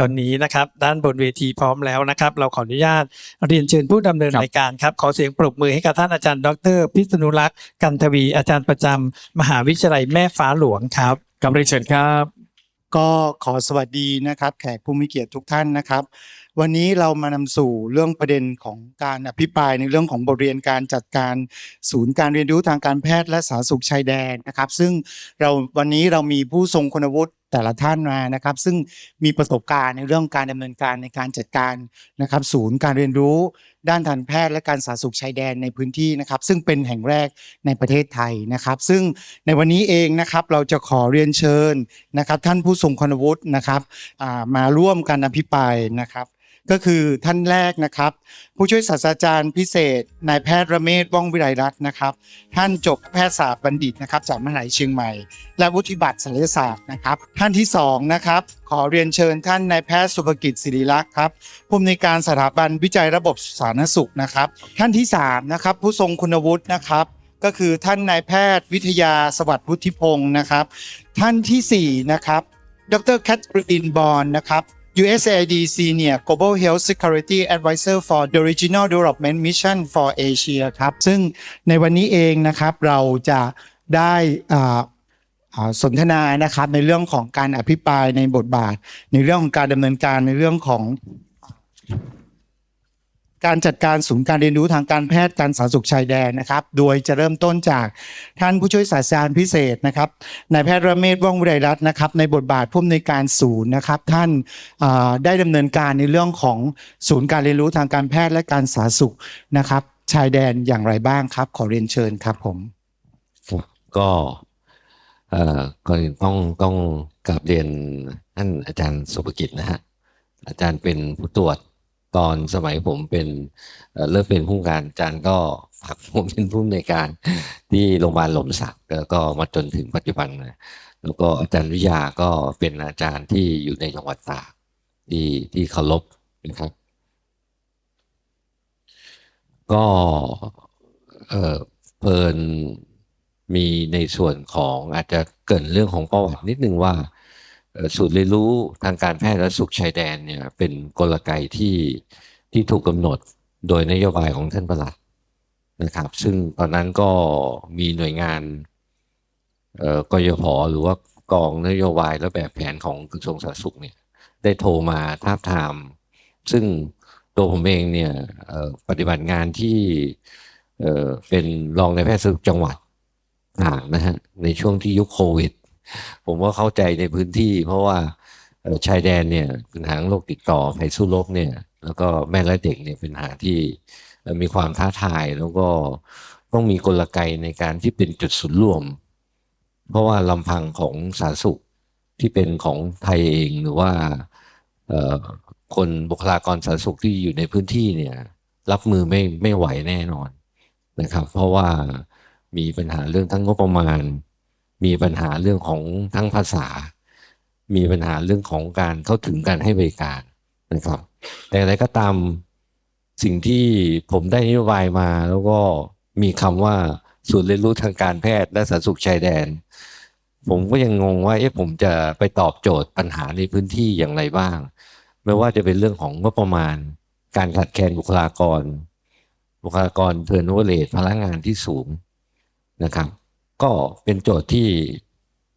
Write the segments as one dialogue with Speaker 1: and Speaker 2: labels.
Speaker 1: ตอนนี้นะครับด้านบนเวทีพร้อมแล้วนะครับ เราขออนุญาตเรียนเชิญผู้ดำเนิน
Speaker 2: ครับ
Speaker 1: รายการครับ ขอเสียงปรบมือให้กับท่านอาจารย์ ดร พิษณุรักษ์กันทวีอาจารย์ประจำมหาวิทยาลัยแม่ฟ้าหลวงครับ
Speaker 2: กำเรียนเชิญครับ
Speaker 3: ก็ขอสวัสดีนะครับแขกผู้มีเกียรติทุกท่านนะครับ วันนี้เรามานำสู่เรื่องประเด็นของการอภิปรายในเรื่องของบทเรียนการจัดการศูนย์การเรียนรู้ทางการแพทย์และสาธารณสุขชายแดนนะครับ ซึ่งเราวันนี้เรามีผู้ทรงคุณวุฒิ แต่ละท่านมานะครับ ซึ่งมีประสบการณ์ในเรื่องการดำเนินการในการจัดการนะครับ ศูนย์การเรียนรู้ ด้านกานแพทย์และการสาธารณสุขชายแดนในพื้นที่นะครับ ซึ่งเป็นแห่งแรกในประเทศไทยนะครับ ซึ่งในวันนี้เองนะครับเราจะขอเรียนเชิญนะครับ ท่านผู้ทรงคุณวุฒินะครับมาร่วมกันอภิปรายนะครับ ก็คือท่านแรกนะครับ ผู้ช่วยศาสตราจารย์พิเศษนายแพทย์ระเมศว่องวิไลรัตน์นะครับ ท่านจบแพทยศาสตร์บัณฑิตนะครับจากมหาวิทยาลัยเชียงใหม่ และวุฒิบัตรศัลยศาสตร์นะครับ ท่านที่สองนะครับขอเรียนเชิญท่านนายแพทย์สุภกิจศิริลักษ์ครับผู้อำนวยการสถาบันวิจัยระบบสาธารณสุขนะครับ ท่านที่สามนะครับผู้ทรงคุณวุฒินะครับก็คือท่านนายแพทย์วิทยาสวัสดิ์พุทธิพงศ์นะครับ ท่านที่สี่นะครับดรแคทรีนบอลนะครับ USAIDC เนี่ย Global Health Security Advisor for the Regional Development Mission for Asia ครับ ซึ่งในวันนี้เองนะครับเราจะได้สนทนานะครับในเรื่องของการอภิปรายในบทบาท ในเรื่องของการดำเนินการในเรื่องของ การจัดการศูนย์การเรียนรู้ทางการแพทย์การสาธารณสุขชายแดนนะครับ โดยจะเริ่มต้นจากท่านผู้ช่วยศาสตราจารย์พิเศษนะครับนายแพทย์ระเมศว่องวิไลรัตน์นะครับ ในบทบาทผู้อำนวยการศูนย์นะครับ ท่านได้ดำเนินการในเรื่องของศูนย์การเรียนรู้ทางการแพทย์และการสาธารณสุขนะครับ ชายแดนอย่างไรบ้างครับ ขอเรียนเชิญครับผม
Speaker 4: ก็เอ่อก่อนอื่นต้องต้องกราบเรียนท่านอาจารย์สุภกิจนะฮะอาจารย์เป็นผู้ตรวจ ตอนสมัยผมเป็นเอ่อเริ่มเป็นผู้การอาจารย์ก็ฝากผมเป็นผู้ในวยการที่โรงพยาบาลหล่มสักแล้วก็มาจนถึงปัจจุบันนะแล้วก็อาจารย์วิยาก็เป็นอาจารย์ที่อยู่ในจังหวัดตากที่ที่เคารพนะครับ ก็เออเพลินมีในส่วนของอาจจะเกินเรื่องของประวัตินิดนึงว่า ศูนย์เรียนรู้ทางการแพทย์และสุขชายแดนเนี่ยเป็นกลไกที่ที่ถูกกำหนดโดยนโยบายของท่านประหลัดนะครับ ซึ่งตอนนั้นก็มีหน่วยงานเอ่อกยพหรือว่ากองนโยบายและแบบแผนของกระทรวงสาธารณสุขเนี่ยได้โทรมาทาบทาม ซึ่งตัวผมเองเนี่ยปฏิบัติงานที่เป็นรองในายแพทย์สุขจังหวัดตากนะฮะในช่วงที่ยุคโควิด ผมก็เข้าใจในพื้นที่ เพราะว่าชายแดนเนี่ยเปัญหาโรคติดต่อภัยสู้รบเนี่ยแล้วก็แม่และเด็กเนี่ยเป็นหาที่มีความท้าทายแล้วก็ต้องมีกลไกในการที่เป็นจุดศูนย์รวม เพราะว่าลำพังของสาธารณสุขที่เป็นของไทยเองหรือว่าคนบุคลากรสาธารณสุขที่อยู่ในพื้นที่เนี่ยรับมือไม่ไม่ไหวแน่นอนนะครับ เพราะว่ามีปัญหาเรื่องทั้งงบประมาณ มีปัญหาเรื่องของทั้งภาษา มีปัญหาเรื่องของการเข้าถึงการให้บริการนะครับแต่อะไรก็ตามสิ่งที่ผมได้นโยบายมา แล้วก็มีคำว่าศูนย์เรียนรู้ทางการแพทย์และสาธารณสุขชายแดน ผมก็ยังงงว่าเอ๊ะผมจะไปตอบโจทย์ปัญหาในพื้นที่อย่างไรบ้าง ไม่ว่าจะเป็นเรื่องของงบประมาณ การขาดแคลนบุคลากร บุคลากรเทิร์นโอเวอร์เรทพลังงานที่สูงนะครับ ก็เป็นโจทย์ที่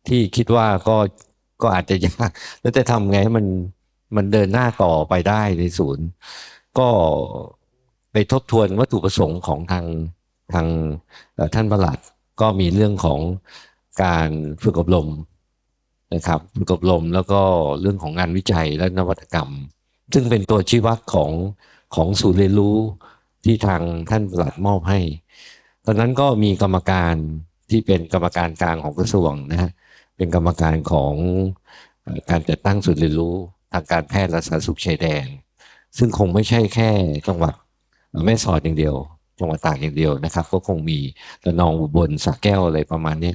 Speaker 4: ที่คิดว่าก็ก็อาจจะยากแล้วจะทำไงให้มันมันเดินหน้าต่อไปได้ในศูนย์ ก็ไปทบทวนวัตถุประสงค์ของทางทางท่านประหลัดก็มีเรื่องของการฝึกอบรมนะครับฝึกอบรมแล้วก็เรื่องของงานวิจัยและนวัตกรรม ซึ่งเป็นตัวชี้วัดของของศูนย์เรียนรู้ที่ทางท่านประหลัดมอบให้ ตอนนั้นก็มีกรรมการ ที่เป็นกรรมการกลางของกระทรวงนะฮะเป็นกรรมการของการจัดตั้งศูนย์เรียนรู้ทางการแพทย์และสาธารณสุขชายแดน ซึ่งคงไม่ใช่แค่จังหวัดแม่สอดอย่างเดียวจังหวัดต่ากอย่างเดียวนะครับ ก็คงมีระนองอุบลสระแก้วอะไรประมาณนี้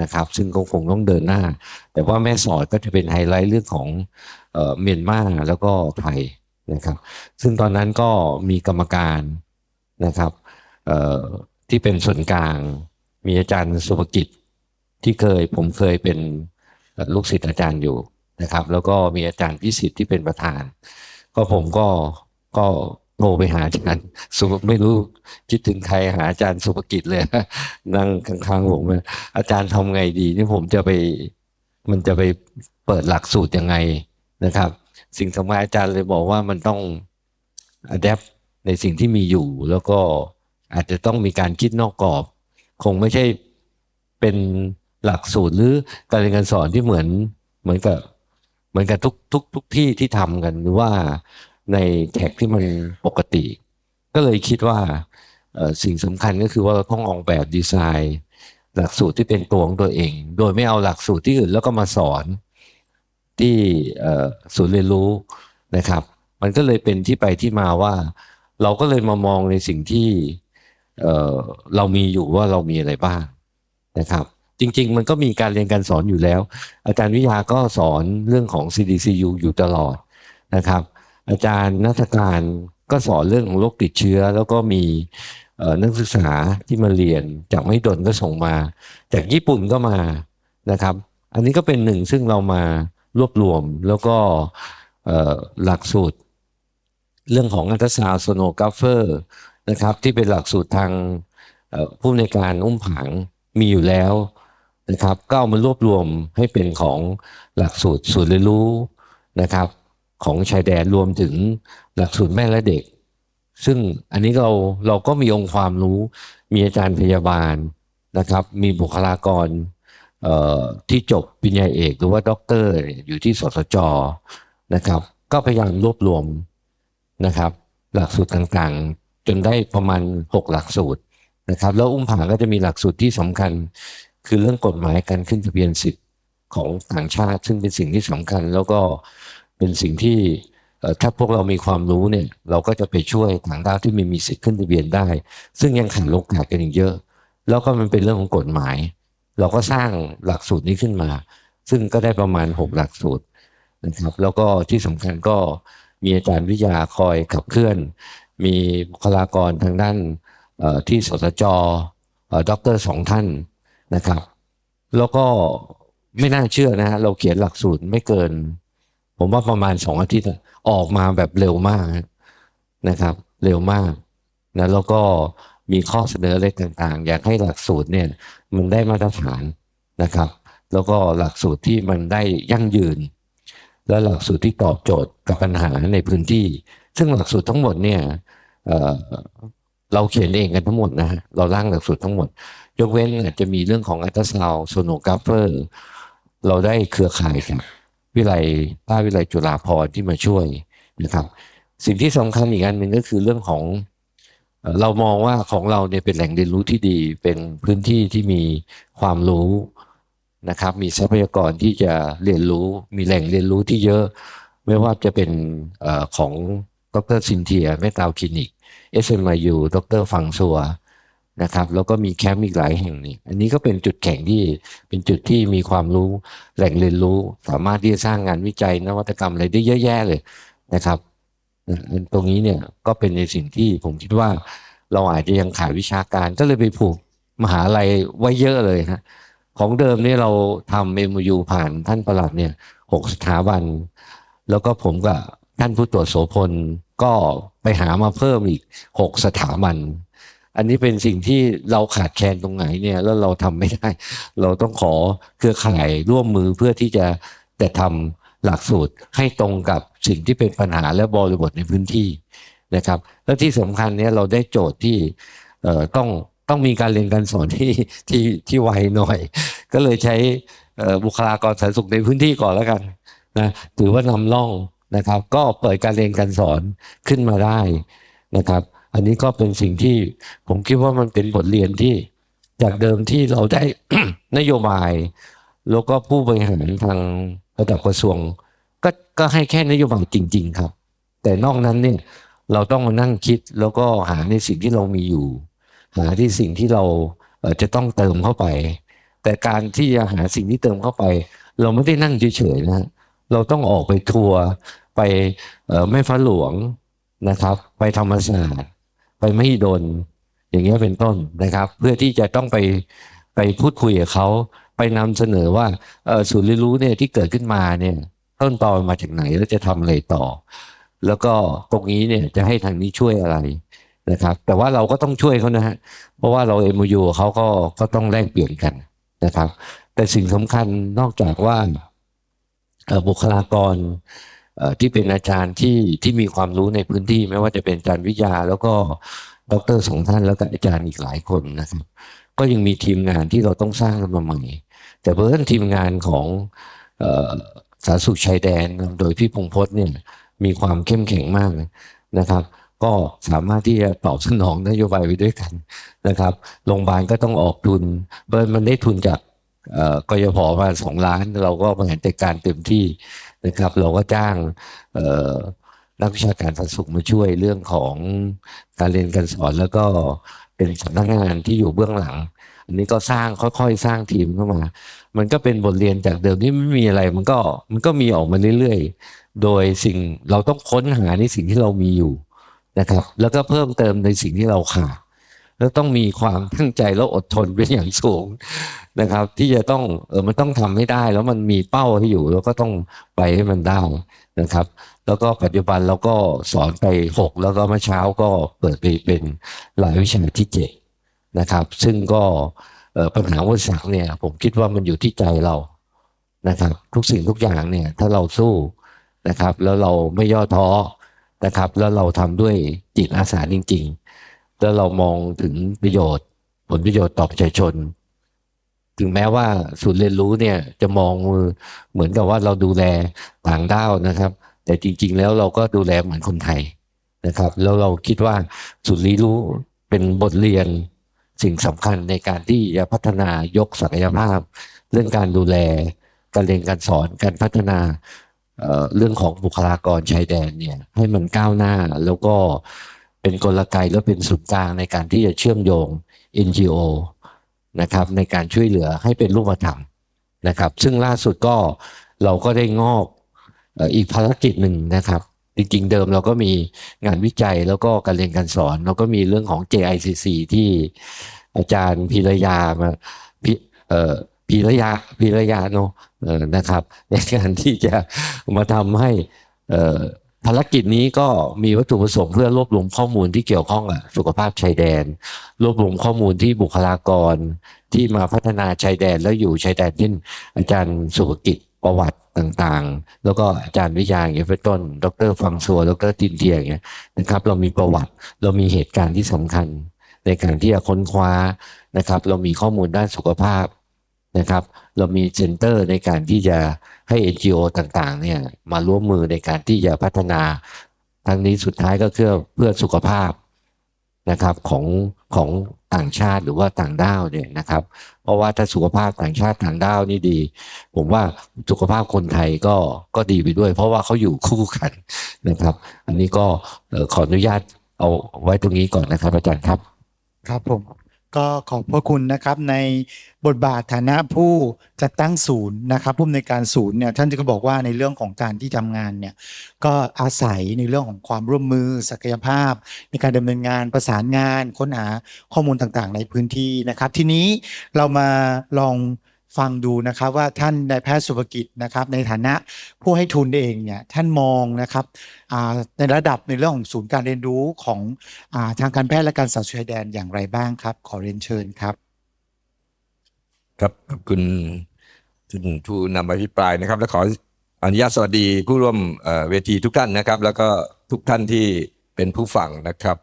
Speaker 4: นะครับ ซึ่งก็คงต้องเดินหน้า แต่ว่าแม่สอดก็จะเป็นไฮไลท์เรื่องของเออมียนมาแล้วก็ไทยนะครับ ซึ่งตอนนั้นก็มีกรรมการนะครับที่เป็นส่วนกลาง มีอาจารย์สุภกิจที่เคยผมเคยเป็นลูกศิษย์อาจารย์อยู่นะครับ แล้วก็มีอาจารย์พิสิทธิ์ที่เป็นประธาน ก็ผมก็ก็โทรไปหาอาจารย์สุภไม่รู้คิดถึงใครหาอาจารย์สุภกิจเลยนั่งข้างๆผมเลยอาจารย์ทำไงดีนี่ผมจะไปมันจะไปเปิดหลักสูตรยังไงนะครับ สิ่งสำคัญอาจารย์เลยบอกว่ามันต้อง adapt ในสิ่งที่มีอยู่ แล้วก็อาจจะต้องมีการคิดนอกกรอบ คงไม่ใช่เป็นหลักสูตรหรือการเรียนการสอนที่เหมือนเหมือนกับเหมือนกับทุกทุกทุกที่ที่ทำกันหรือว่าในแท็กที่มันปกติ ก็เลยคิดว่าสิ่งสำคัญก็คือว่าเราต้องออกแบบดีไซน์ หลักสูตรที่เป็นตัวของตัวเอง โดยไม่เอาหลักสูตรที่อื่นแล้วก็มาสอนที่ศูนย์เรียนรู้นะครับ มันก็เลยเป็นที่ไปที่มาว่า เราก็เลยมามองในสิ่งที่ เเรามีอยู่ว่าเรามีอะไรบ้างนะครับ จริง ๆ มันก็มีการเรียนการสอนอยู่แล้ว อาจารย์วิยาก็สอนเรื่องของ CDCU อยู่ตลอดนะครับ อาจารย์นักการก็สอนเรื่องของโรคติดเชื้อ แล้วก็มีนักศึกษาที่มาเรียนจากไม่ดนก็ส่งมา จากญี่ปุ่นก็มานะครับ อันนี้ก็เป็นหนึ่งซึ่งเรามารวบรวมแล้วก็หลักสูตร เรื่องของอัลตราซาวโซโนกราฟเฟอร์ นะครับ ที่เป็นหลักสูตรทางผู้ในการอุ้มผางมีอยู่แล้วนะครับก็เอามารวบรวมให้เป็นของหลักสูตรศูนย์เรียนรู้นะครับ ของชายแดนรวมถึงหลักสูตรแม่และเด็ก ซึ่งอันนี้เราเราก็มีองค์ความรู้มีอาจารย์พยาบาลนะครับ มีบุคลากรที่จบปริญญาเอกหรือว่าด็อกเตอร์อยู่ที่สสจนะครับ ก็พยายามรวบรวมนะครับ หลักสูตรต่างๆ จนได้ประมาณ 6 หลักสูตรนะครับ แล้วอุ้มผางก็จะมีหลักสูตรที่สำคัญ คือเรื่องกฎหมายการขึ้นทะเบียนสิทธิ์ของต่างชาติ ซึ่งเป็นสิ่งที่สำคัญ แล้วก็เป็นสิ่งที่ถ้าพวกเรามีความรู้เนี่ย เราก็จะไปช่วยต่างด้าวที่ไม่มีสิทธิ์ขึ้นทะเบียนได้ ซึ่งยังขาดโอกาสกันอีกเยอะ แล้วก็มันเป็นเรื่องของกฎหมาย เราก็สร้างหลักสูตรนี้ขึ้นมา ซึ่งก็ได้ประมาณ 6 หลักสูตรนะครับ แล้วก็ที่สำคัญก็มีอาจารย์วิทยาคอยขับเคลื่อน มีบุคลากรทางด้านที่สสจด็อกเตอร์สองท่านนะครับ แล้วก็ไม่น่าเชื่อนะฮะเราเขียนหลักสูตรไม่เกิน ผมว่าประมาณสองอาทิตย์อออกมาแบบเร็วมากนะครับ เร็วมากนะแล้วก็มีข้อเสนออะไรต่างๆ อยากให้หลักสูตรเนี่ยมันได้มาตรฐานนะครับ แล้วก็หลักสูตรที่มันได้ยั่งยืน และหลักสูตรที่ตอบโจทย์กับปัญหาในพื้นที่ ซึ่งหลักสูตรทั้งหมดเนี่ยเเราเขียนเองกันทั้งหมดนะฮะเราร่างหลักสูตรทั้งหมด ยกเว้นอาจจะมีเรื่องของอัลตราซาวโซโนกราฟเฟอร์เราได้เครือข่ายกับวิไลป้าวิไลจุฬาภรที่มาช่วยนะครับสิ่งที่สำคัญอีกอันหนึ่งก็คือเรื่องของเรามองว่าของเราเนี่ยเป็นแหล่งเรียนรู้ที่ดี เป็นพื้นที่ที่มีความรู้นะครับ มีทรัพยากรที่จะเรียนรู้ มีแหล่งเรียนรู้ที่เยอะ ไม่ว่าจะเป็นอของ ดรซินเทียเมตาคลินิก SMIU ดรฟังซัวนะครับแล้วก็มีแคมป์อีกหลายแห่งนี่อันนี้ก็เป็นจุดแข็งที่เป็นจุดที่มีความรู้แหล่งเรียนรู้ สามารถที่จะสร้างงานวิจัยนวัตกรรมอะไรได้เยอะแยะเลยนะครับนตรงนี้เนี่ยก็เป็นในสิ่งที่ผมคิดว่าเราอาจจะยังขาดวิชาการก็เลยไปผูกมหาลัยไว้เยอะเลยฮะของเดิมนี่เราทำ MOU ผ่านท่านประหลัดเนี่ยหกสถาบัน แล้วก็ผมกับท่านผู้ตรวจโสพล ก็ไปหามาเพิ่มอีกหกสถาบัน อันนี้เป็นสิ่งที่เราขาดแคลนตรงไหนเนี่ยแล้วเราทำไม่ได้ เราต้องขอเครือข่ายร่วมมือเพื่อที่จะแต่ทำหลักสูตรให้ตรงกับสิ่งที่เป็นปัญหาและบริบทในพื้นที่นะครับ และที่สำคัญเนี่ยเราได้โจทย์ที่ต้องต้องมีการเรียนการสอนที่ที่ที่ไวหน่อย ก็เลยใช้บุคลากรสาธารณสุขในพื้นที่ก่อนแล้วกันนะถือว่านำร่อง นะครับ ก็เปิดการเรียนการสอนขึ้นมาได้นะครับ อันนี้ก็เป็นสิ่งที่ผมคิดว่ามันเป็นบทเรียนที่จากเดิมที่เราได้นโยบาย แล้วก็ผู้บริหารทางระดับกระทรวงก็ก็ให้แค่นโยบายจริง ๆ ครับ แต่นอกนั้นเนี่ยเราต้องมานั่งคิดแล้วก็หาในสิ่งที่เรามีอยู่ หาที่สิ่งที่เราจะต้องเติมเข้าไป แต่การที่จะหาสิ่งที่เติมเข้าไป เราไม่ได้นั่งเฉยๆนะเราต้องออกไปทัวร์ ไปแม่ฟ้าหลวงนะครับ ไปธรรมศาสตร์ไปมหิดลอย่างเงี้ยเป็นต้นนะครับ เพื่อที่จะต้องไปไปพูดคุยกับเขาไปนำเสนอว่าศูนย์เรียนรู้เนี่ยที่เกิดขึ้นมาเนี่ยต้นตอมาจากไหนแล้วจะทำอะไรต่อ แล้วก็ตรงนี้เนี่ยจะให้ทางนี้ช่วยอะไรนะครับ แต่ว่าเราก็ต้องช่วยเขานะฮะเพราะว่าเรา MOU เขาก็ก็ต้องแลกเปลี่ยนกันนะครับ แต่สิ่งสำคัญนอกจากว่าบุคลากร ที่เป็นอาจารย์ที่ที่มีความรู้ในพื้นที่ ไม่ว่าจะเป็นอาจารย์วิทยา แล้วก็ดรสองท่านแล้วก็อาจารย์อีกหลายคนนะครับ ก็ยังมีทีมงานที่เราต้องสร้างกันมาใหม่ แต่เพื่อนทีมงานของสาธารณสุขชายแดนโดยพี่พงพจน์เนี่ยมีความเข้มแข็งมากนะครับ ก็สามารถที่จะตอบสนองนโยบายไปด้วยกันนะครับโรงพยาบาลก็ต้องออกทุนเบิร์นมันได้ทุนจากเอ่อกยพมาสองล้าน เราก็บริหารจัดการเต็มที่ นะครับ เราก็จ้างนักวิชาการสาธารณสุขมาช่วยเรื่องของการเรียนการสอนแล้วก็เป็นสำนักงานที่อยู่เบื้องหลัง อันนี้ก็สร้างค่อยๆ สร้างทีมเข้ามา มันก็เป็นบทเรียนจากเดิมที่ไม่มีอะไร มันก็มันก็มีออกมาเรื่อยๆ โดยสิ่งเราต้องค้นหาในสิ่งที่เรามีอยู่นะครับ แล้วก็เพิ่มเติมในสิ่งที่เราขาด แล้วต้องมีความตั้งใจและอดทนเป็นอย่างสูงนะครับ ที่จะต้องเออมันต้องทำให้ได้ แล้วมันมีเป้าให้อยู่ แล้วก็ต้องไปให้มันได้นะครับ แล้วก็ปัจจุบันเราก็สอนไปหกแล้วก็เมื่อเช้าก็เปิดไปเป็นรายวิชาที่เจ็ดนะครับ ซึ่งก็เออปัญหาอุปสรรเนี่ย ผมคิดว่ามันอยู่ที่ใจเรานะครับ ทุกสิ่งทุกอย่างเนี่ยถ้าเราสู้นะครับ แล้วเราไม่ย่อท้อนะครับ แล้วเราทำด้วยจิตอาสาจริง ๆ แล้วเรามองถึงประโยชน์ ผลประโยชน์ต่อประชาชน ถึงแม้ว่าศูนย์เรียนรู้เนี่ยจะมองเหมือนกับว่าเราดูแลต่างด้าวนะครับ แต่จริง ๆ แล้วเราก็ดูแลเหมือนคนไทยนะครับ แล้วเราคิดว่าศูนย์เรียนรู้เป็นบทเรียนสิ่งสำคัญในการที่จะพัฒนายกศักยภาพ เรื่องการดูแล การเรียนการสอนการพัฒนาเรื่องของบุคลากรชายแดนเนี่ยให้มันก้าวหน้าแล้วก็ เป็นกลไกและเป็นศูนย์กลางในการที่จะเชื่อมโยง NGO นะครับในการช่วยเหลือให้เป็นรูปธรรมนะครับ ซึ่งล่าสุดก็เราก็ได้งอกอีกภารกิจหนึ่งนะครับ จริงๆเดิมเราก็มีงานวิจัยแล้วก็การเรียนการสอนเราก็มีเรื่องของ JICC ที่อาจารย์พีรยามาพิเอ่อพีรยาพีรยาเนอะเออนะครับ ในการที่จะมาทำให้เอ่อ ภารกิจนี้ก็มีวัตถุประสงค์เพื่อรวบรวมข้อมูลที่เกี่ยวข้องกับสุขภาพชายแดน รวบรวมข้อมูลที่บุคลากรที่มาพัฒนาชายแดนแล้วอยู่ชายแดนเช่นอาจารย์สุขกิจประวัติต่างๆ แล้วก็อาจารย์วิทยาอย่างเงี้ยเป็นต้น ดรฟังซัวดรตินเทียอย่างเงี้ยนะครับ เรามีประวัติเรามีเหตุการณ์ที่สำคัญ ในการที่จะค้นคว้านะครับ เรามีข้อมูลด้านสุขภาพ นะครับ เรามีเซ็นเตอร์ในการที่จะให้ NGO ต่างๆเนี่ยมาร่วมมือในการที่จะพัฒนา ทั้งนี้สุดท้ายก็เพื่อเพื่อสุขภาพนะครับของของต่างชาติหรือว่าต่างด้าวเนี่ยนะครับ เพราะว่าถ้าสุขภาพต่างชาติต่างด้าวนี่ดี ผมว่าสุขภาพคนไทยก็ก็ดีไปด้วย เพราะว่าเขาอยู่คู่กันนะครับ อันนี้ก็ขออนุญาตเอาไว้ตรงนี้ก่อนนะครับอาจารย์ครับ
Speaker 3: ครับผม ก็ขอบพระคุณนะครับในบทบาทฐานะผู้จัดตั้งศูนย์นะครับผู้อำนวยการศูนย์เนี่ยท่านจะก็บอกว่าในเรื่องของการที่ทำงานเนี่ยก็อาศัยในเรื่องของความร่วมมือศักยภาพ ในการดำเนินงานประสานงาน ค้นหาข้อมูลต่างๆ ในพื้นที่นะครับ ทีนี้เรามาลอง ฟังดูนะครับว่าท่านนายแพทย์สุภกิจนะครับในฐานะผู้ให้ทุนเองเนี่ยท่านมองนะครับในระดับในเรื่องของศูนย์การเรียนรู้ของอทางการแพทย์และการสาธารณสุขชายแดนอย่างไรบ้างครับ ขอเรียนเชิญครับ
Speaker 2: ครับขอบคุณท่านผู้นำอภิปรายนะครับ และขออนุญาตสวัสดีผู้ร่วมเวทีทุกท่านนะครับ แล้วก็ทุกท่านที่เป็นผู้ฟังนะครับ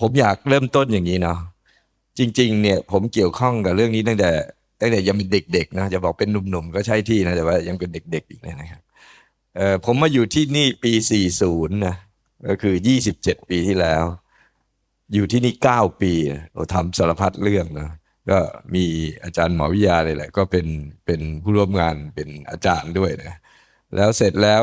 Speaker 2: ผมอยากเริ่มต้นอย่างนี้เนาะจริง ๆ เนี่ยผมเกี่ยวข้องกับเรื่องนี้ตั้งแต่ ตั้งแต่ยังเป็นเด็กๆนะจะบอกเป็นหนุ่มๆก็ใช่ที่นะแต่ว่ายังเป็นเด็กๆอีกนะครับเออผมมาอยู่ที่นี่ปี 40 นะ ก็คือ 27 ปีที่แล้ว อยู่ที่นี่ 9 ปีเราทำสารพัดเรื่องนะก็มีอาจารย์หมอวิทยาเลยแหละ ก็เป็นเป็นผู้ร่วมงานเป็นอาจารย์ด้วยนะแล้วเสร็จแล้ว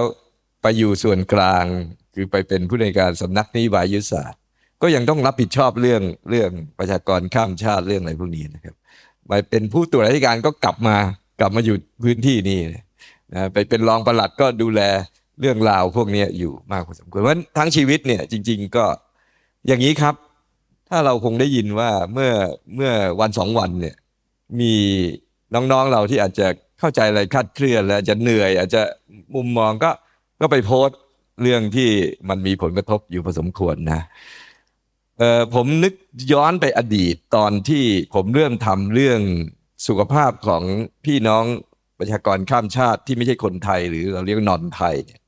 Speaker 2: ไปอยู่ส่วนกลางคือไปเป็นผู้ในการสำนักนโยบายุศาสตร์ ก็ยังต้องรับผิดชอบเรื่องเรื่องประชากรข้ามชาติเรื่องอะไรพวกนี้นะครับ ไปเป็นผู้ตรวจราชการก็กลับมากลับมาอยู่พื้นที่นี่นะไปเป็นรองปลัดก็ดูแลเรื่องราวพวกนี้อยู่มากพอสมควรเพราะทั้งชีวิตเนี่ยจริง ๆก็อย่างนี้ครับ ถ้าเราคงได้ยินว่าเมื่อเมื่อวันสองวันเนี่ยมีน้องๆเราที่อาจจะเข้าใจอะไรคลาดเคลื่อนแล้วอาจจะเหนื่อย อาจจะมุมมองก็ก็ไปโพสต์เรื่องที่มันมีผลกระทบอยู่พอสมควรนะ เออผมนึกย้อนไปอดีตตอนที่ผมเริ่มทำเรื่องสุขภาพของพี่น้องประชากรข้ามชาติที่ไม่ใช่คนไทยหรือเราเรียกนอนไทยเนี่ย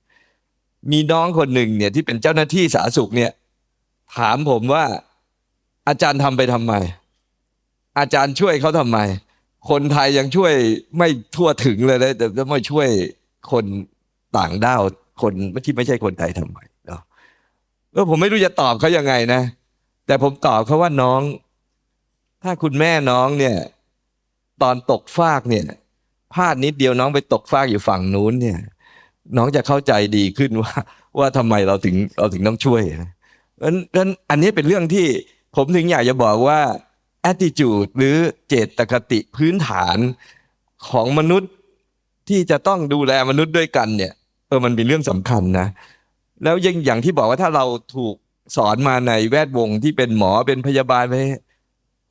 Speaker 2: มีน้องคนหนึ่งเนี่ยที่เป็นเจ้าหน้าที่สาธารณสุขเนี่ยถามผมว่าอาจารย์ทำไปทำไม อาจารย์ช่วยเขาทำไม คนไทยยังช่วยไม่ทั่วถึงเลยนะแต่จะไม่ช่วยคนต่างด้าวคนที่ไม่ใช่คนไทยทำไมเนาะเออผมไม่รู้จะตอบเขายังไงนะ แต่ผมตอบเขาว่าน้อง ถ้าคุณแม่น้องเนี่ย ตอนตกฟากเนี่ยพลาดนิดเดียวน้องไปตกฟากอยู่ฝั่งนู้นเนี่ย น้องจะเข้าใจดีขึ้นว่า ว่าทำไมเราถึงเราถึงต้องช่วยนะเพราะฉะนั้นอันนี้เป็นเรื่องที่ผมถึงอยากจะบอกว่า attitude หรือเจตคติพื้นฐานของมนุษย์ที่จะต้องดูแลมนุษย์ด้วยกันเนี่ยเออมันเป็นเรื่องสำคัญนะ แล้วยังอย่างที่บอกว่าถ้าเราถูก สอนมาในแวดวงที่เป็นหมอเป็นพยาบาลไป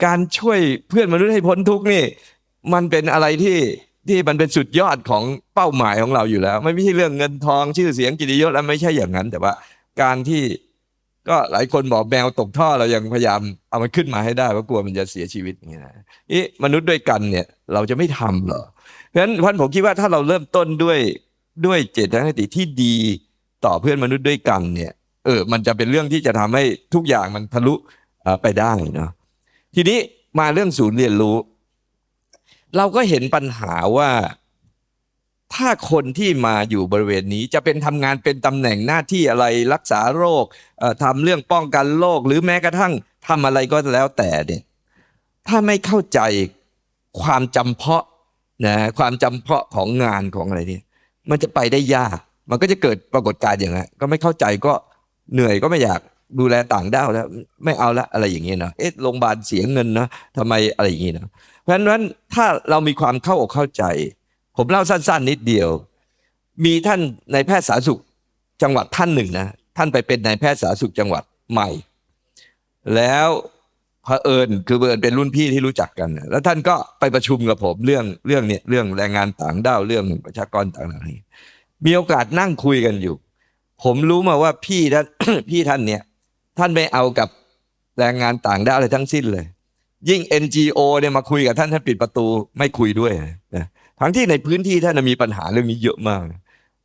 Speaker 2: การช่วยเพื่อนมนุษย์ให้พ้นทุกข์นี่ มันเป็นอะไรที่ที่มันเป็นสุดยอดของเป้าหมายของเราอยู่แล้ว ไม่ใช่เรื่องเงินทองชื่อเสียงกิตยศแล้วไม่ใช่อย่างนั้น แต่ว่าการที่ก็หลายคนบอกแมวตกท่อเรายังพยายามเอามันขึ้นมาให้ได้เพราะกลัวมันจะเสียชีวิตอย่างนี้นะนี่มนุษย์ด้วยกันเนี่ย เราจะไม่ทำเหรอเพราะฉะนั้นพันผมคิดว่าถ้าเราเริ่มต้นด้วยด้วยเจตนาคติที่ดีต่อเพื่อนมนุษย์ด้วยกันเนี่ย เออมันจะเป็นเรื่องที่จะทำให้ทุกอย่างมันทะลุไปได้เนาะทีนี้มาเรื่องศูนย์เรียนรู้ เราก็เห็นปัญหาว่า ถ้าคนที่มาอยู่บริเวณนี้จะเป็นทำงานเป็นตำแหน่งหน้าที่อะไรรักษาโรคทำเรื่องป้องกันโรคหรือแม้กระทั่งทำอะไรก็แล้วแต่เนี่ยถ้าไม่เข้าใจความจำเพาะนะความจำเพาะของงานของอะไรเนี่ยมันจะไปได้ยาก มันก็จะเกิดปรากฏการณ์อย่างนั้นก็ไม่เข้าใจก็ เหนื่อยก็ไม่อยากดูแลต่างด้าวแล้วไม่เอาละอะไรอย่างเงี้ยเนาะเอ๊ะโรงพยาบาลเสียเงินนะทำไมอะไรอย่างเงี้ยเนาะเพราะฉะนั้นถ้าเรามีความเข้าอกเข้าใจ ผมเล่าสั้น ๆ นิดเดียว มีท่านนายแพทย์สาธารณสุขจังหวัดท่านหนึ่งนะท่านไปเป็นนายแพทย์สาธารณสุขจังหวัดใหม่ แล้วเผอิญคือเผอิญเป็นรุ่นพี่ที่รู้จักกัน แล้วท่านก็ไปประชุมกับผมเรื่องเรื่องเนี่ยเรื่องแรงงานต่างด้าวเรื่องประชากรต่างดาวนี่มีโอกาสนั่งคุยกันอยู่ ผมรู้มาว่าพี่ท่าน พี่ท่านเนี่ย ท่านไม่เอากับแรงงานต่างด้าวอะไรทั้งสิ้นเลย ยิ่ง NGO เนี่ยมาคุยกับท่านท่านปิดประตูไม่คุยด้วยนะทั้งที่ในพื้นที่ท่านมีปัญหาเรื่องนี้เยอะมาก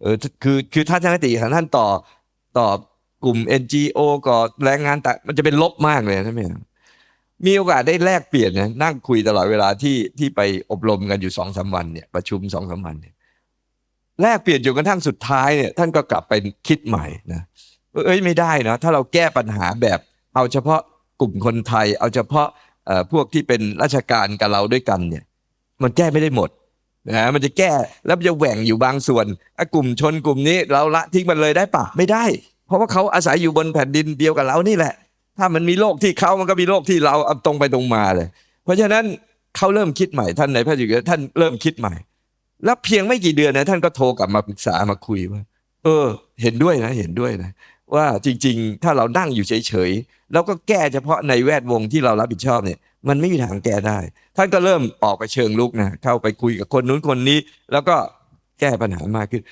Speaker 2: เออคือคือท่านชนติของท่านต่อต่อกลุ่ม NGO ก่อแรงงานต่างมันจะเป็นลบมากเลยใช่ไหมมีโอกาสได้แลกเปลี่ยนนะนั่งคุยตลอดเวลาที่ที่ไปอบรมกันอยู่สองสามวันเนี่ยประชุมสองสามวันเนี่ย แลกเปลี่ยนจนกระทั่งสุดท้ายเนี่ยท่านก็กลับไปคิดใหม่นะเอ้ยไม่ได้นะถ้าเราแก้ปัญหาแบบเอาเฉพาะกลุ่มคนไทย เอาเฉพาะพวกที่เป็นราชการกับเราด้วยกันเนี่ย มันแก้ไม่ได้หมดนะมันจะแก้แล้วมันจะแหว่งอยู่บางส่วนกลุ่มชนกลุ่มนี้เราละทิ้งมันเลยได้ปะไม่ได้ เพราะว่าเขาอาศัยอยู่บนแผ่นดินเดียวกับเรานี่แหละ ถ้ามันมีโลกที่เขามันก็มีโลกที่เราเอาตรงไปตรงมาเลย เพราะฉะนั้นเขาเริ่มคิดใหม่ท่านในพทย์อยู่ท่านเริ่มคิดใหม่ แล้วเพียงไม่กี่เดือนนะท่านก็โทรกลับมาปรึกษามาคุยว่า เออ เห็นด้วยนะ เห็นด้วยนะ ว่าจริง ๆ ถ้าเรานั่งอยู่เฉยๆแล้วก็แก้เฉพาะในแวดวงที่เรารับผิดชอบเนี่ย มันไม่มีทางแก้ได้ ท่านก็เริ่มออกไปเชิงลุกนะเข้าไปคุยกับคนนู้นคนนี้ แล้วก็แก้ปัญหามากขึ้น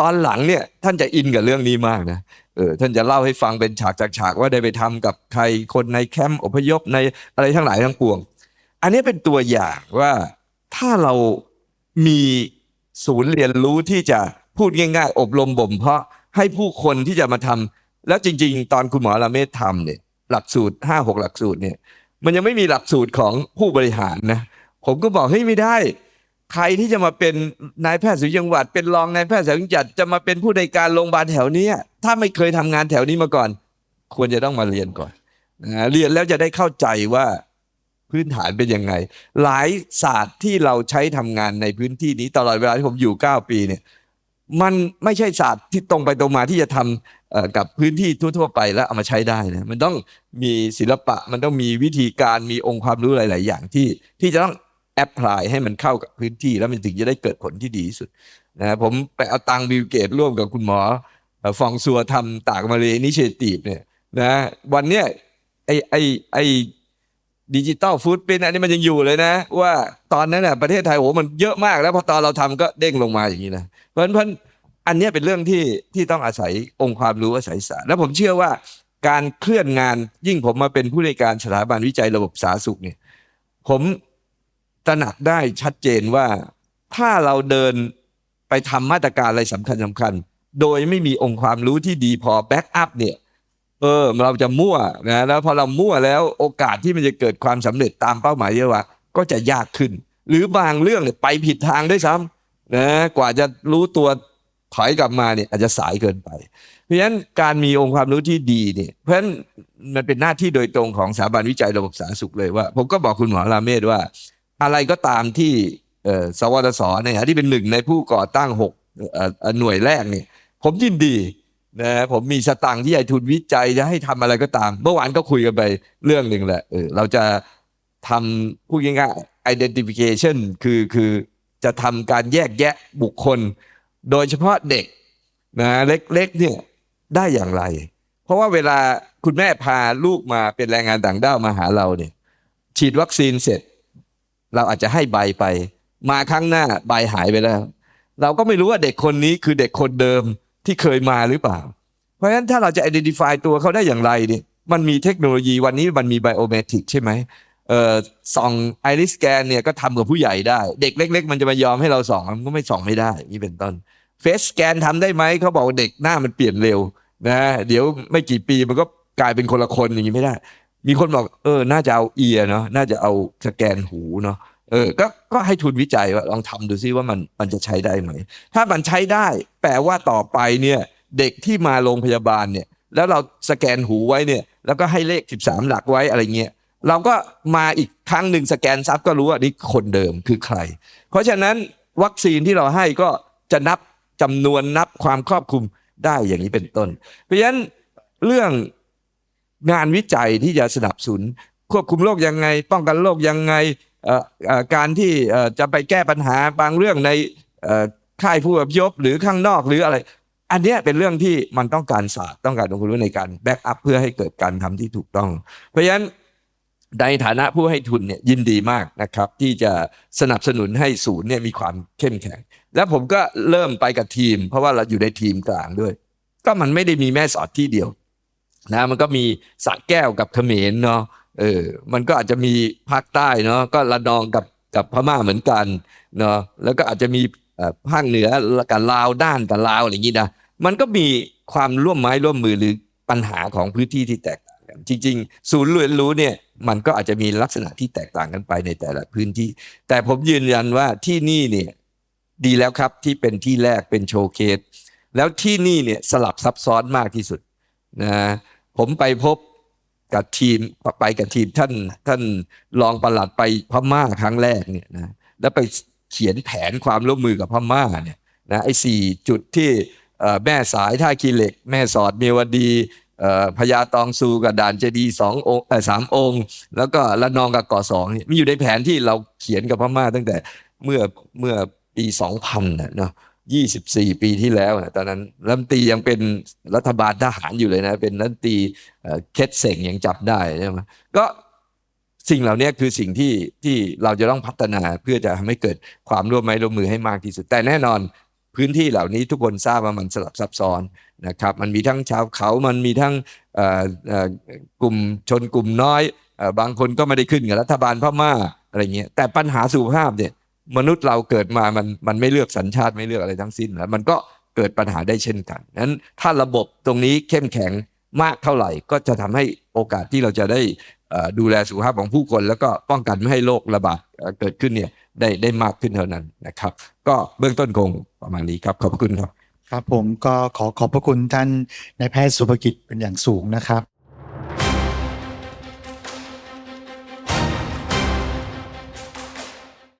Speaker 2: ตอนหลังเนี่ยท่านจะอินกับเรื่องนี้มากนะเออท่านจะเล่าให้ฟังเป็นฉากจากฉากว่าได้ไปทำกับใครคนในแคมป์อพยพในอะไรทั้งหลายทั้งปวง อันนี้เป็นตัวอย่างว่าถ้าเรา มีศูนย์เรียนรู้ที่จะพูดง่ายๆ อบรมบ่ม เพาะให้ผู้คนที่จะมาทำแล้วจริง ๆ ตอนคุณหมอละเมศทำเนี่ย หลักสูตรห้าหกหลักสูตรเนี่ย มันยังไม่มีหลักสูตรของผู้บริหารนะ ผมก็บอกเฮ้ยไม่ได้ ใครที่จะมาเป็นนายแพทย์สุจังหวัด เป็นรองนายแพทย์สุจังหวัดจะมาเป็นผู้ในการโรงพยาบาลแถวนี้ถ้าไม่เคยทำงานแถวนี้มาก่อน ควรจะต้องมาเรียนก่อนนะเรียนแล้วจะได้เข้าใจว่า พื้นฐานเป็นยังไง หลายศาสตร์ที่เราใช้ทำงานในพื้นที่นี้ตลอดเวลาที่ผมอยู่เก้าปีเนี่ยมันไม่ใช่ศาสตร์ที่ตรงไปตรงมาที่จะทำกับพื้นที่ทั่ว ๆ ไปแล้วเอามาใช้ได้นะมันต้องมีศิลปะ มันต้องมีวิธีการมีองค์ความรู้หลาย ๆ อย่างที่ที่จะต้องแอพพลายให้มันเข้ากับพื้นที่แล้วมันถึงจะได้เกิดผลที่ดีที่สุดนะผมไปเอาตังบิลเกตร่วมกับคุณหมอฟองซัวทำตากมาเลนิเชตีฟเนี่ยนะวันเนี้ยไอไอไอ ดิจิตอลฟู้ดป็นอันนี้มันยังอยู่เลยนะ ว่าตอนนั้นน่ะประเทศไทยโอ้โหมันเยอะมากแล้วพอตอนเราทำก็เด้งลงมาอย่างนี้นะเพราะฉะนั้นพันอันนี้เป็นเรื่องที่ที่ต้องอาศัยองค์ความรู้อาศัยศาสตร์แล้วผมเชื่อว่าการเคลื่อนงานยิ่งผมมาเป็นผู้ในการสถาบันวิจัยระบบสาธารณสุขเนี่ย ผมตระหนักได้ชัดเจนว่าถ้าเราเดินไปทำมาตรการอะไรสำคัญสำคัญ โดยไม่มีองค์ความรู้ที่ดีพอแบ็กอัพเนี่ย เออเราจะมั่วนะแล้วพอเรามั่วแล้วโอกาสที่มันจะเกิดความสำเร็จตามเป้าหมายเยอะว่าก็จะยากขึ้น หรือบางเรื่องเนี่ยไปผิดทางด้วยซ้ำนะกว่าจะรู้ตัวถอยกลับมาเนี่ยอาจจะสายเกินไป เพราะฉะนั้นการมีองค์ความรู้ที่ดีเนี่ยเพราะฉะนั้นมันเป็นหน้าที่โดยตรงของสถาบันวิจัยระบบสาธารณสุขเลยว่า ผมก็บอกคุณหมอราเมศว่า อะไรก็ตามที่เอ่อสวทศเนี่ยที่เป็นหนึ่งในผู้ก่อตั้งหกหน่วยแรกเนี่ยผมยินดี นะผมมีสตังค์ที่ให้ทุนวิจัยจะให้ทำอะไรก็ตาม เมื่อวานก็คุยกันไปเรื่องหนึ่งแหละเออเราจะทำพูดง่ายๆ identification คือคือจะทำการแยกแยะบุคคล โดยเฉพาะเด็กนะเล็กๆเนี่ยได้อย่างไร เพราะว่าเวลาคุณแม่พาลูกมาเป็นแรงงานต่างด้าวมาหาเราเนี่ย ฉีดวัคซีนเสร็จ เราอาจจะให้ใบไป มาครั้งหน้าใบหายไปแล้ว เราก็ไม่รู้ว่าเด็กคนนี้คือเด็กคนเดิม ที่เคยมาหรือเปล่า เพราะฉะนั้นถ้าเราจะ identify ตัวเขาได้อย่างไรเนี่ยมันมีเทคโนโลยีวันนี้มันมีไบโอเมตริกใช่ไหมเอ่อส่องไอริสแกนเนี่ยก็ทำกับผู้ใหญ่ได้ เด็กเล็ก ๆ มันจะมายอมให้เราส่องมันก็ไม่ส่องไม่ได้ นี่เป็นต้นเฟสแกนทำได้ไหมเขาบอกเด็กหน้ามันเปลี่ยนเร็วนะเดี๋ยวไม่กี่ปีมันก็กลายเป็นคนละคนอย่างนี้ไม่ได้ มีคนบอกเออ น่าจะเอาเอียเนาะน่าจะเอาสแกนหูเนาะ เออก็ก็ให้ทุนวิจัยว่าลองทำดูซิว่ามันมันจะใช้ได้ไหม ถ้ามันใช้ได้ แปลว่าต่อไปเนี่ยเด็กที่มาโรงพยาบาลเนี่ยแล้วเราสแกนหูไว้เนี่ยแล้วก็ให้เลข 13 หลักไว้อะไรเงี้ยเราก็มาอีกครั้งหนึ่งสแกนซับก็รู้ว่านี่คนเดิมคือใคร เพราะฉะนั้นวัคซีนที่เราให้ก็จะนับจำนวนนับความครอบคลุมได้อย่างนี้เป็นต้น เพราะฉะนั้นเรื่องงานวิจัยที่จะสนับสนุนควบคุมโรคยังไง ป้องกันโรคยังไง การที่จะไปแก้ปัญหาบางเรื่องในค่ายผู้อพยพหรือข้างนอกหรืออะไร อันนี้เป็นเรื่องที่มันต้องการศาสตร์ต้องการองค์ความรู้ในการแบ็กอัพเพื่อให้เกิดการทำที่ถูกต้อง เพราะฉะนั้นในฐานะผู้ให้ทุนเนี่ยยินดีมากนะครับ ที่จะสนับสนุนให้ศูนย์เนี่ยมีความเข้มแข็ง แล้วผมก็เริ่มไปกับทีม เพราะว่าเราอยู่ในทีมกลางด้วย ก็มันไม่ได้มีแม่สอดที่เดียวนะมันก็มีสระแก้วกับเขมรเนาะ เออมันก็อาจจะมีภาคใต้เนาะก็ระนองกับกับพม่าเหมือนกันเนาะแล้วก็อาจจะมีภาคเหนือกับลาวด้านกับลาวอะไรอย่างนี้นะมันก็มีความร่วมไม้ร่วมมือหรือปัญหาของพื้นที่ที่แตกต่างกันจริง ๆ ศูนย์เรียนรู้เนี่ยมันก็อาจจะมีลักษณะที่แตกต่างกันไปในแต่ละพื้นที่ แต่ผมยืนยันว่าที่นี่เนี่ยดีแล้วครับที่เป็นที่แรกเป็นโชว์เคสแล้วที่นี่เนี่ยสลับซับซ้อนมากที่สุดนะผมไปพบ กับทีมไปกับทีมท่านท่านรองประหลัดไปพม่าครั้งแรกเนี่ยนะแล้วไปเขียนแผนความร่วมมือกับพม่าเนี่ยนะไอ้สี่จุดที่แม่สายท่าคีเหล็ก แม่สอดเมียวดีพญาตองซูกับด่านเจดีสององค์สามองค์ แล้วก็ละนองกับก่อสองเนี่ยมีอยู่ในแผนที่เราเขียนกับพม่าตั้งแต่เมื่อเมื่อปีสองพันนะเนาะ ยี่สิบสี่ปีที่แล้วนะตอนนั้นรัฐมนตรียังเป็นรัฐบาลทหารอยู่เลยนะ เป็นรัฐมนตรีเอ่อเคสเสงยังจับได้ใช่ไหมก็สิ่งเหล่านี้คือสิ่งที่ที่เราจะต้องพัฒนาเพื่อจะทำให้เกิดความร่วมไม้ร่วมมือให้มากที่สุด แต่แน่นอนพื้นที่เหล่านี้ทุกคนทราบว่ามันสลับซับซ้อนนะครับ มันมีทั้งชาวเขา มันมีทั้งกลุ่มชนกลุ่มน้อยอบางคนก็ไม่ได้ขึ้นกับรัฐบาลพม่าอะไรเงี้ยแต่ปัญหาสุขภาพเนี่ย มนุษย์เราเกิดมามันมันไม่เลือกสัญชาติไม่เลือกอะไรทั้งสิ้นแล้วมันก็เกิดปัญหาได้เช่นกันนั้นถ้าระบบตรงนี้เข้มแข็งมากเท่าไหร่ ก็จะทำให้โอกาสที่เราจะได้ดูแลสุขภาพของผู้คน แล้วก็ป้องกันไม่ให้โรคระบาดเกิดขึ้นเนี่ยได้ได้มากขึ้นเท่านั้นนะครับ ก็เบื้องต้นคงประมาณนี้ครับขอบคุณครับ
Speaker 3: ครับผมก็ขอขอบพระคุณท่านนายแพทย์สุภกิจเป็นอย่างสูงนะครับ